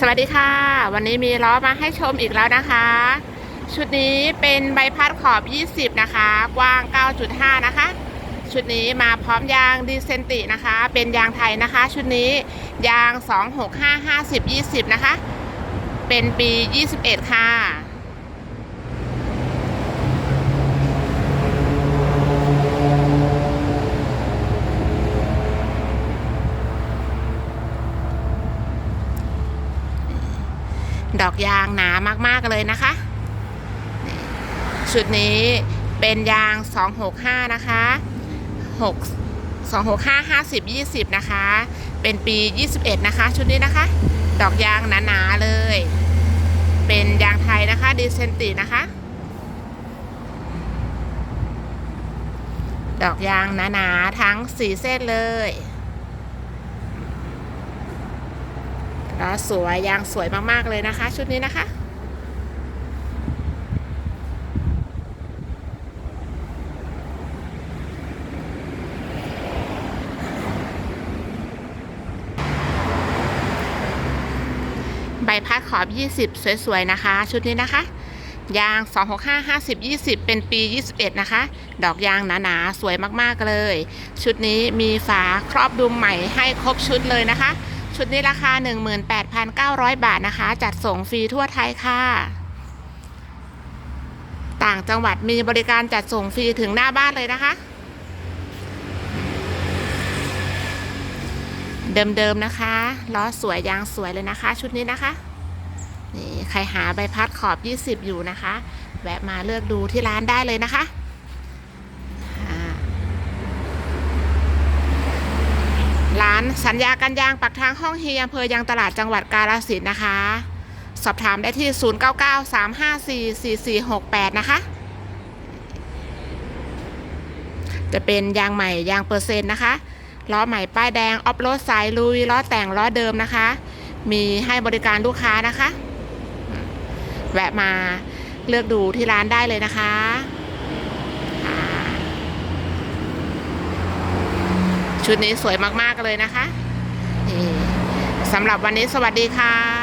สวัสดีค่ะ วันนี้มีล้อมาให้ชมอีกแล้วนะคะ ชุดนี้เป็นใบพัดขอบ 20 นะคะ กว้าง 9.5 นะคะ ชุดนี้มาพร้อมยางดีเซนตินะคะ เป็นยางไทยนะคะ ชุดนี้ยาง 265 50 20 นะคะ เป็นปี 21 ค่ะ ดอกยางหนามากๆเลยนะคะ ชุดนี้เป็นยาง 265 นะคะ 6 265 50 20 นะคะ เป็นปี 21 นะคะ ชุดนี้นะคะ ดอกยางหนาๆเลย เป็นยางไทยนะคะดีเซนตินะคะ ดอกยางหนาๆทั้ง 4 เส้นเลยแล้วสวยยางสวยมากๆเลยนะคะ ชุดนี้นะคะ ใบพัดขอบ 20 สวยๆ นะคะ ชุดนี้นะคะ ยาง 265 50 20 เป็นปี 21 นะคะ ดอกยางหนาๆ สวยมากๆเลย ชุดนี้มีฝาครอบดุมใหม่ให้ครบชุดเลยนะคะ ชุดนี้ราคา 18,900 บาทนะคะ จัดส่งฟรีทั่วไทยค่ะ ต่างจังหวัดมีบริการจัดส่งฟรีถึงหน้าบ้านเลยนะคะ เดิมๆนะคะล้อสวยยางสวยเลยนะคะ ชุดนี้นะคะนี่ใครหาใบพัดขอบ 20 อยู่นะคะ แวะมาเลือกดูที่ร้านได้เลยนะคะอ่าร้านสัญญากันยางปักทางห้องเฮียอำเภอยางตลาดจังหวัดกาฬสินนะคะ สอบถามได้ที่ 0993544468 นะคะ จะเป็นยางใหม่ยางเปอร์เซ็นต์นะคะล้อใหม่ป้ายแดงออฟโรดสายลุยล้อแต่งล้อเดิมนะคะ มีให้บริการลูกค้านะคะ แวะมาเลือกดูที่ร้านได้เลยนะคะอ่า ชุดนี้สวยมากๆเลยนะคะนี่สำหรับวันนี้สวัสดีค่ะ